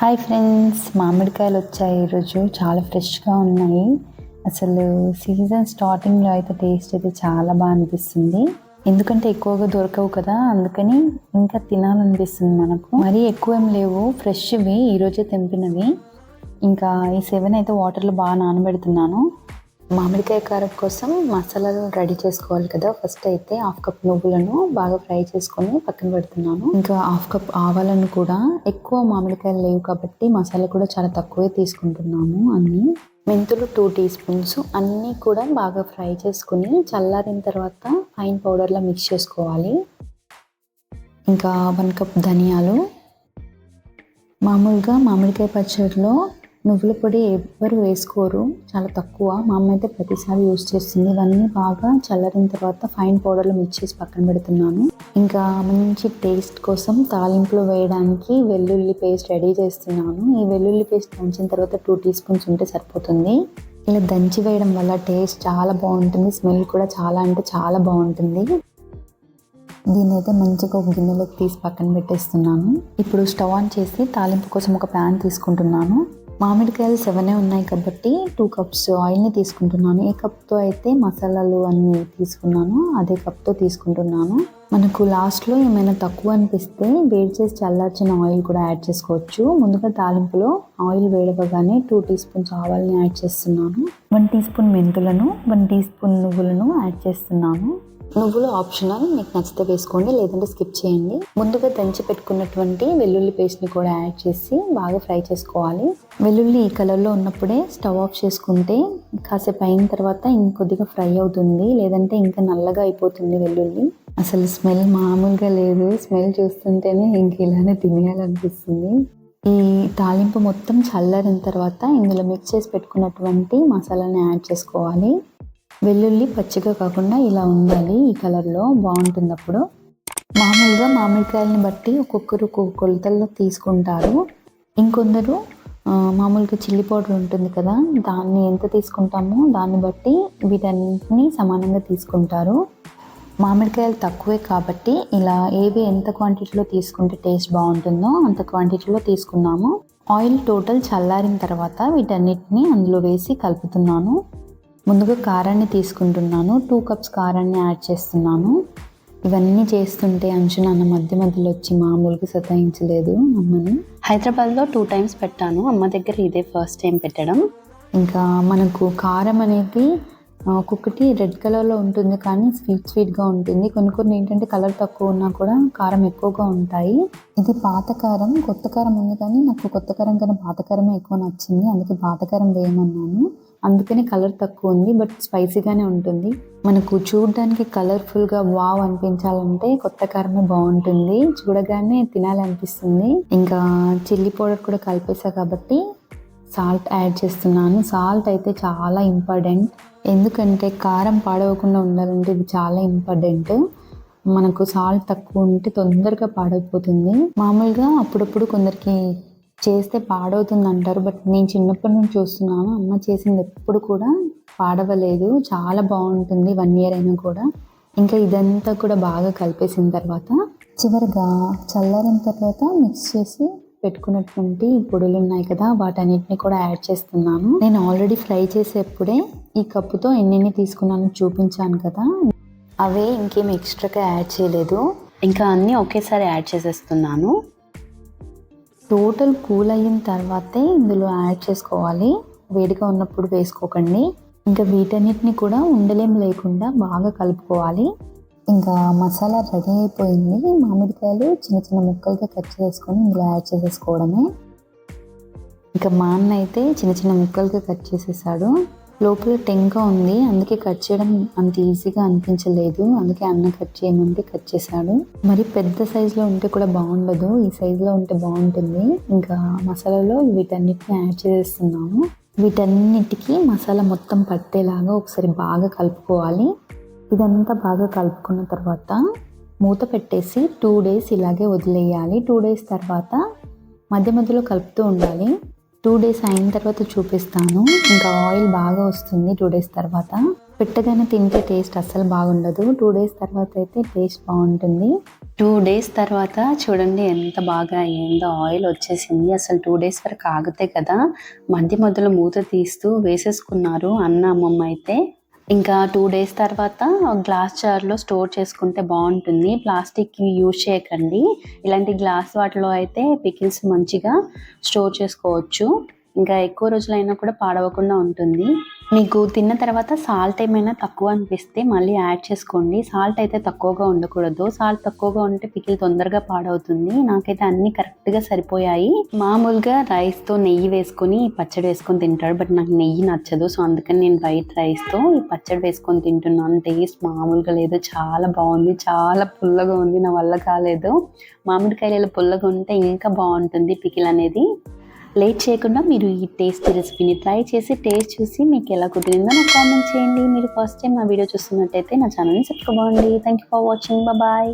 Hi friends మామిడికాయలు వచ్చాయి ఈరోజు. చాలా ఫ్రెష్గా ఉన్నాయి. అసలు సీజన్ స్టార్టింగ్లో అయితే టేస్ట్ అయితే చాలా బాగా అనిపిస్తుంది. ఎందుకంటే ఎక్కువగా దొరకవు కదా అందుకని ఇంకా తినాలనిపిస్తుంది మనకు. మరీ ఎక్కువ ఏం లేవు ఫ్రెష్వి. ఈరోజే తెంపినవి. ఇంకా ఈ సెవెన్ అయితే వాటర్లో బాగా నానబెడుతున్నాను. మామిడికాయ కారం కోసం మసాలాలు రెడీ చేసుకోవాలి కదా. ఫస్ట్ అయితే హాఫ్ కప్ నువ్వులను బాగా ఫ్రై చేసుకొని పక్కన పెడుతున్నాను. ఇంకా హాఫ్ కప్ ఆవాలను కూడా ఎక్కువ మామిడికాయలు లేవు కాబట్టి మసాలా కూడా చాలా తక్కువే తీసుకుంటున్నాము అన్ని. మెంతులు టూ టీ స్పూన్స్ అన్నీ కూడా బాగా ఫ్రై చేసుకుని చల్లారిన తర్వాత ఫైన్ పౌడర్లో మిక్స్ చేసుకోవాలి. ఇంకా వన్ కప్ ధనియాలు. మామూలుగా మామిడికాయ పచ్చడిలో నువ్వుల పొడి ఎవ్వరు వేసుకోరు చాలా తక్కువ. మా అమ్మ అయితే ప్రతిసారి యూజ్ చేస్తుంది. ఇవన్నీ బాగా చల్లరిన తర్వాత ఫైన్ పౌడర్లో మిక్స్ చేసి పక్కన పెడుతున్నాను. ఇంకా మంచి టేస్ట్ కోసం తాలింపులో వేయడానికి వెల్లుల్లి పేస్ట్ రెడీ చేస్తున్నాను. ఈ వెల్లుల్లి పేస్ట్ దంచిన తర్వాత టూ టీ స్పూన్స్ ఉంటే సరిపోతుంది. ఇలా దంచి వేయడం వల్ల టేస్ట్ చాలా బాగుంటుంది. స్మెల్ కూడా చాలా అంటే చాలా బాగుంటుంది. దీన్ని అయితే మంచిగా ఒక గిన్నెలోకి తీసి పక్కన పెట్టేస్తున్నాను. ఇప్పుడు స్టవ్ ఆన్ చేసి తాలింపు కోసం ఒక ప్యాన్ తీసుకుంటున్నాను. మామిడికాయలు సెవెనే ఉన్నాయి కాబట్టి టూ కప్స్ ఆయిల్ని తీసుకుంటున్నాను. ఏ కప్తో అయితే మసాలాలు అన్నీ తీసుకున్నాను అదే కప్తో తీసుకుంటున్నాను. మనకు లాస్ట్లో ఏమైనా తక్కువ అనిపిస్తే వేడి చేసి చల్లార్చిన ఆయిల్ కూడా యాడ్ చేసుకోవచ్చు. ముందుగా తాలింపులో ఆయిల్ వేడవగానే టూ టీ స్పూన్స్ ఆవాల్ని యాడ్ చేస్తున్నాను. వన్ టీ స్పూన్ మెంతులను వన్ టీ స్పూన్ నువ్వులను యాడ్ చేస్తున్నాను. నువ్వులు ఆప్షనల్ మీకు నచ్చితే వేసుకోండి లేదంటే స్కిప్ చేయండి. ముందుగా దంచి పెట్టుకున్నటువంటి వెల్లుల్లి పేస్ట్ని కూడా యాడ్ చేసి బాగా ఫ్రై చేసుకోవాలి. వెల్లుల్లి ఈ కలర్లో ఉన్నప్పుడే స్టవ్ ఆఫ్ చేసుకుంటే కాసేపు అయిన తర్వాత ఇంకొద్దిగా ఫ్రై అవుతుంది లేదంటే ఇంకా నల్లగా అయిపోతుంది వెల్లుల్లి. అసలు స్మెల్ మామూలుగా లేదు స్మెల్ చూస్తుంటేనే ఇంక ఇలానే తినేయాలనిపిస్తుంది. ఈ తాలింపు మొత్తం చల్లారిన తర్వాత ఇందులో మిక్స్ చేసి పెట్టుకున్నటువంటి మసాలాని యాడ్ చేసుకోవాలి. వెల్లుల్లి పచ్చిగా కాకుండా ఇలా ఉండాలి. ఈ కలర్లో బాగుంటుంది అప్పుడు మామూలుగా మామిడికాయలని బట్టి ఒక్కొక్కరు ఒక్కొక్క కొలతల్లో తీసుకుంటారు. ఇంకొందరు మామూలుగా చిల్లీ పౌడర్ ఉంటుంది కదా దాన్ని ఎంత తీసుకుంటామో దాన్ని బట్టి వీటన్నిటిని సమానంగా తీసుకుంటారు. మామిడికాయలు తక్కువే కాబట్టి ఇలా ఏవి ఎంత క్వాంటిటీలో తీసుకుంటే టేస్ట్ బాగుంటుందో అంత క్వాంటిటీలో తీసుకున్నాము. ఆయిల్ టోటల్ చల్లారిన తర్వాత వీటన్నిటిని అందులో వేసి కలుపుతున్నాను. ముందుగా కారాన్ని తీసుకుంటున్నాను. టూ కప్స్ కారాన్ని యాడ్ చేస్తున్నాను. ఇవన్నీ చేస్తుంటే అంచు నాన్న మధ్య మధ్యలో వచ్చి మామూలుగా సతాయించలేదు అమ్మని. హైదరాబాద్లో టూ టైమ్స్ పెట్టాను. అమ్మ దగ్గర ఇదే ఫస్ట్ టైం పెట్టడం. ఇంకా మనకు కారం అనేది ఒక్కొక్కటి రెడ్ కలర్లో ఉంటుంది కానీ స్వీట్ స్వీట్గా ఉంటుంది. కొన్ని కొన్ని ఏంటంటే కలర్ తక్కువ ఉన్నా కూడా కారం ఎక్కువగా ఉంటాయి. ఇది పాత కారం కొత్త కారం ఉంది కానీ నాకు కొత్త కారం కన్నా పాత కారమే ఎక్కువ నచ్చింది. అందుకే పాత కారం వేయమన్నాను. అందుకని కలర్ తక్కువ ఉంది బట్ స్పైసీగానే ఉంటుంది. మనకు చూడడానికి కలర్ఫుల్గా వావ్ అనిపించాలంటే కొత్త కారమే బాగుంటుంది. చూడగానే తినాలనిపిస్తుంది. ఇంకా చిల్లీ పౌడర్ కూడా కలిపేసా కాబట్టి సాల్ట్ యాడ్ చేస్తున్నాను. సాల్ట్ అయితే చాలా ఇంపార్టెంట్. ఎందుకంటే కారం పాడవకుండా ఉండాలంటే ఇది చాలా ఇంపార్టెంట్. మనకు సాల్ట్ తక్కువ ఉంటే తొందరగా పాడైపోతుంది. మామూలుగా అప్పుడప్పుడు కొందరికి చేస్తే పాడవుతుంది అంటారు బట్ నేను చిన్నప్పటి నుంచి చూస్తున్నాను. అమ్మ చేసింది ఎప్పుడు కూడా పాడవలేదు. చాలా బాగుంటుంది వన్ ఇయర్ అయినా కూడా. ఇంకా ఇదంతా కూడా బాగా కలిపేసిన తర్వాత చివరిగా చల్లారిన తర్వాత మిక్స్ చేసి పెట్టుకున్నటువంటి పొడులు ఉన్నాయి కదా వాటన్నిటిని కూడా యాడ్ చేస్తున్నాను. నేను ఆల్రెడీ ఫ్రై చేసేప్పుడే ఈ కప్పుతో ఎన్నెన్ని తీసుకున్నానో చూపించాను కదా. అవే ఇంకేం ఎక్స్ట్రాగా యాడ్ చేయలేదు. ఇంకా అన్నీ ఒకేసారి యాడ్ చేసేస్తున్నాను. టోటల్ కూల్ అయిన తర్వాతే ఇందులో యాడ్ చేసుకోవాలి. వేడిగా ఉన్నప్పుడు వేసుకోకండి. ఇంకా వీటన్నిటిని కూడా ఉండలేం లేకుండా బాగా కలుపుకోవాలి. ఇంకా మసాలా రెడీ అయిపోయింది. మామిడికాయలు చిన్న చిన్న ముక్కలుగా కట్ చేసుకొని ఇందులో యాడ్ చేసేసుకోవడమే. ఇంకా మా అన్న అయితే చిన్న చిన్న ముక్కలుగా కట్ చేసేసాడు. లోపల టెంక ఉంది. అందుకే కట్ చేయడం అంత ఈజీగా అనిపించలేదు. అందుకే అన్న కట్ చేయమంటే కట్ చేశాడు. మరి పెద్ద సైజులో ఉంటే కూడా బాగుండదు. ఈ సైజులో ఉంటే బాగుంటుంది. ఇంకా మసాలాలో వీటన్నిటిని యాడ్ చేస్తున్నాము వీటన్నిటికీ మసాలా మొత్తం పట్టేలాగా ఒకసారి బాగా కలుపుకోవాలి. ఇదంతా బాగా కలుపుకున్న తర్వాత మూత పెట్టేసి టూ డేస్ ఇలాగే వదిలేయాలి. టూ డేస్ తర్వాత మధ్య మధ్యలో కలుపుతూ ఉండాలి. టూ డేస్ అయిన తర్వాత చూపిస్తాను. ఇంకా ఆయిల్ బాగా వస్తుంది టూ డేస్ తర్వాత. పెట్టగానే తింటే టేస్ట్ అస్సలు బాగుండదు. టూ డేస్ తర్వాత అయితే టేస్ట్ బాగుంటుంది. టూ డేస్ తర్వాత చూడండి ఎంత బాగా అయ్యిందో. ఆయిల్ వచ్చేసింది. అసలు టూ డేస్ వరకు ఆగితే కదా మధ్య మధ్యలో మూత తీస్తూ వేసేసుకున్నారు అన్న అమ్మమ్మ అయితే. ఇంకా టూ డేస్ తర్వాత గ్లాస్ జార్లో స్టోర్ చేసుకుంటే బాగుంటుంది. ప్లాస్టిక్ యూజ్ చేయకండి. ఇలాంటి గ్లాస్ వాటిలో అయితే పికిల్స్ మంచిగా స్టోర్ చేసుకోవచ్చు. ఇంకా ఎక్కువ రోజులైనా కూడా పాడవకుండా ఉంటుంది. మీకు తిన్న తర్వాత సాల్ట్ ఏమైనా తక్కువ అనిపిస్తే మళ్ళీ యాడ్ చేసుకోండి. సాల్ట్ అయితే తక్కువగా ఉండకూడదు. సాల్ట్ తక్కువగా ఉంటే పికిల్ తొందరగా పాడవుతుంది. నాకైతే అన్ని కరెక్ట్గా సరిపోయాయి. మామూలుగా రైస్తో నెయ్యి వేసుకొని పచ్చడి వేసుకొని తింటాడు బట్ నాకు నెయ్యి నచ్చదు. సో అందుకని నేను వైట్ రైస్తో ఈ పచ్చడి వేసుకొని తింటున్నాను. టేస్ట్ మామూలుగా లేదు. చాలా బాగుంది. చాలా పుల్లగా ఉంది. నా వల్ల కాలేదు. మామిడికాయలు పుల్లగా ఉంటే ఇంకా బాగుంటుంది పికిల్ అనేది. లేట్ చేయకుండా మీరు ఈ టేస్ట్ రెసిపీని ట్రై చేసి టేస్ట్ చూసి మీకు ఎలా కుదిరిందో నాకు కామెంట్ చేయండి. మీరు ఫస్ట్ టైం నా వీడియో చూస్తున్నట్టయితే నా ఛానల్ని సబ్స్క్రైబ్ అవ్వండి. Thank you for watching bye